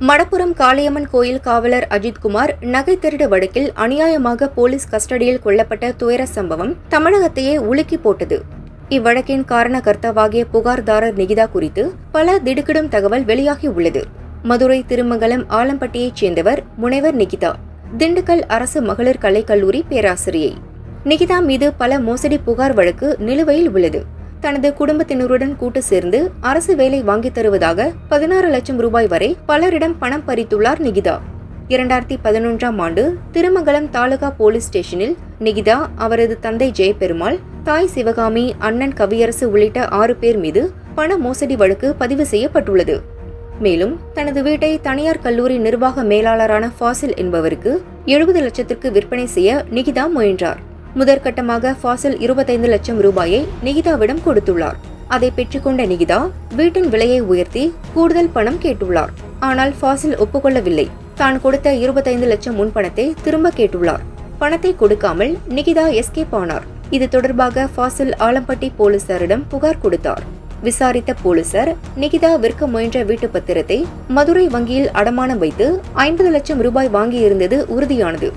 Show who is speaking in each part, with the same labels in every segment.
Speaker 1: மடப்புரம் காளியம்மன் கோயில் காவலர் அஜித்குமார் நகை திருடு வழக்கில் அநியாயமாக போலீஸ் கஸ்டடியில் கொல்லப்பட்ட துயர சம்பவம் தமிழகத்தையே உலுக்கி போட்டது. இவ்வழக்கின் காரணகர்த்தாவாகிய புகார்தாரர் நிகிதா குறித்து பல திடுக்கிடும் தகவல் வெளியாகி உள்ளது. மதுரை திருமங்கலம் ஆலம்பட்டியைச் சேர்ந்தவர் முனைவர் நிகிதா. திண்டுக்கல் அரசு மகளிர் கலைக்கல்லூரி பேராசிரியை. நிகிதா மீது பல மோசடி புகார் வழக்கு நிலுவையில் உள்ளது. தனது குடும்பத்தினருடன் கூட்டு சேர்ந்து அரசு வேலை வாங்கித் தருவதாக பதினாறு லட்சம் ரூபாய் வரை பலரிடம் பணம் பறித்துள்ளார் நிகிதா. இரண்டாயிரத்தி பதினொன்றாம் ஆண்டு திருமங்கலம் தாலுகா போலீஸ் ஸ்டேஷனில் நிகிதா அவரது தந்தை ஜெயபெருமாள் தாய் சிவகாமி அண்ணன் கவியரசு உள்ளிட்ட ஆறு பேர் மீது பண மோசடி வழக்கு பதிவு செய்யப்பட்டுள்ளது. மேலும் தனது வீட்டை தனியார் கல்லூரி நிர்வாக மேலாளரான ஃபாசில் என்பவருக்கு எழுபது லட்சத்திற்கு விற்பனை செய்ய நிகிதா முயன்றார். முதற்கட்டமாக ஃபாசில் இருபத்தைந்து லட்சம் ரூபாயை நிகிதாவிடம் கொடுத்துள்ளார். அதை பெற்றுக்கொண்ட நிகிதா வீட்டின் விலையை உயர்த்தி கூடுதல் பணம் கேட்டுள்ளார். ஆனால் ஃபாசில் ஒப்புக்கொள்ளவில்லை. தான் கொடுத்த இருபத்தைந்து லட்சம் முன்பணத்தை திரும்ப கேட்டுள்ளார். பணத்தை கொடுக்காமல் நிகிதா எஸ்கேப் ஆனார். இது தொடர்பாக ஃபாசில் ஆலம்பட்டி போலீசாரிடம் புகார் கொடுத்தார். விசாரித்த போலீசார் நிகிதா விற்க முயன்ற வீட்டு பத்திரத்தை மதுரை வங்கியில் அடமானம் வைத்து ஐம்பது லட்சம் ரூபாய் வாங்கியிருந்தது உறுதியானது.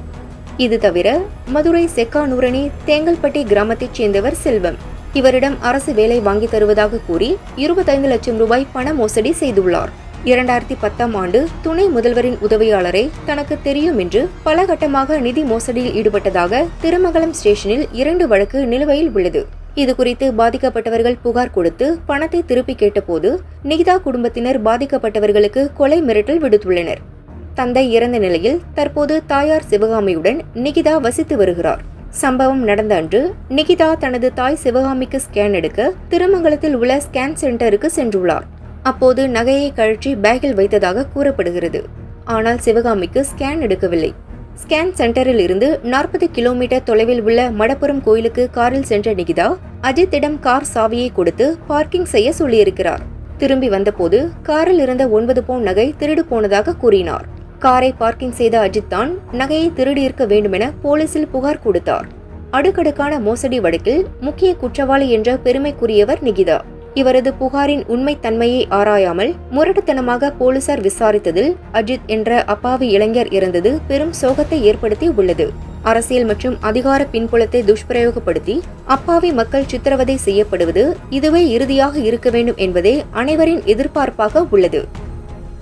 Speaker 1: இது தவிர மதுரை செக்கானூரணி தேங்கல்பட்டி கிராமத்தைச் சேர்ந்தவர் செல்வம். இவரிடம் அரசு வேலை வாங்கி தருவதாக கூறி இருபத்தைந்து லட்சம் ரூபாய் பண மோசடி செய்துள்ளார். இரண்டாயிரத்தி பத்தாம் ஆண்டு துணை முதல்வரின் உதவியாளரை தனக்கு தெரியும் என்று பல கட்டமாக நிதி மோசடியில் ஈடுபட்டதாக திருமங்கலம் ஸ்டேஷனில் இரண்டு வழக்கு நிலுவையில் உள்ளது. இதுகுறித்து பாதிக்கப்பட்டவர்கள் புகார் கொடுத்து பணத்தை திருப்பி கேட்டபோது நிகிதா குடும்பத்தினர் பாதிக்கப்பட்டவர்களுக்கு கொலை மிரட்டல் விடுத்துள்ளனர். தந்தை இறந்த நிலையில் தற்போது தாயார் சிவகாமியுடன் நிகிதா வசித்து வருகிறார். சம்பவம் நடந்த அன்று நிகிதா தனது தாய் சிவகாமிக்கு ஸ்கேன் எடுக்க திருமங்கலத்தில் உள்ள ஸ்கேன் சென்டருக்கு சென்றுள்ளார். அப்போது நகையை கழற்றி பேக்கில் வைத்ததாக கூறப்படுகிறது. ஆனால் சிவகாமிக்கு ஸ்கேன் எடுக்கவில்லை. ஸ்கேன் சென்டரில் இருந்து நாற்பது கிலோமீட்டர் தொலைவில் உள்ள மடப்புரம் கோயிலுக்கு காரில் சென்ற நிகிதா அஜித்திடம் கார் சாவியை கொடுத்து பார்க்கிங் செய்ய சொல்லியிருக்கிறார். திரும்பி வந்தபோது காரில் இருந்த ஒன்பது பவுன் நகை திருடு போனதாக கூறினார். காரை பார்க்கிங் செய்த அஜித் தான் நகையை திருடியிருக்க வேண்டுமென போலீசில் புகார் கொடுத்தார். அடுக்கடுக்கான மோசடி வழக்கில் முக்கிய குற்றவாளி என்ற பெருமைக்குரியவர் நிகிதா. இவரது புகாரின் உண்மைத்தன்மையை ஆராயாமல் முரட்டுத்தனமாக போலீசார் விசாரித்ததில் அஜித் என்ற அப்பாவி இளைஞர் இறந்தது பெரும் சோகத்தை ஏற்படுத்தி உள்ளது. அரசியல் மற்றும் அதிகார பின்புலத்தை துஷ்பிரயோகப்படுத்தி அப்பாவி மக்கள் சித்திரவதை செய்யப்படுவது இதுவே இறுதியாக இருக்க வேண்டும் என்பதே அனைவரின் எதிர்பார்ப்பாக உள்ளது.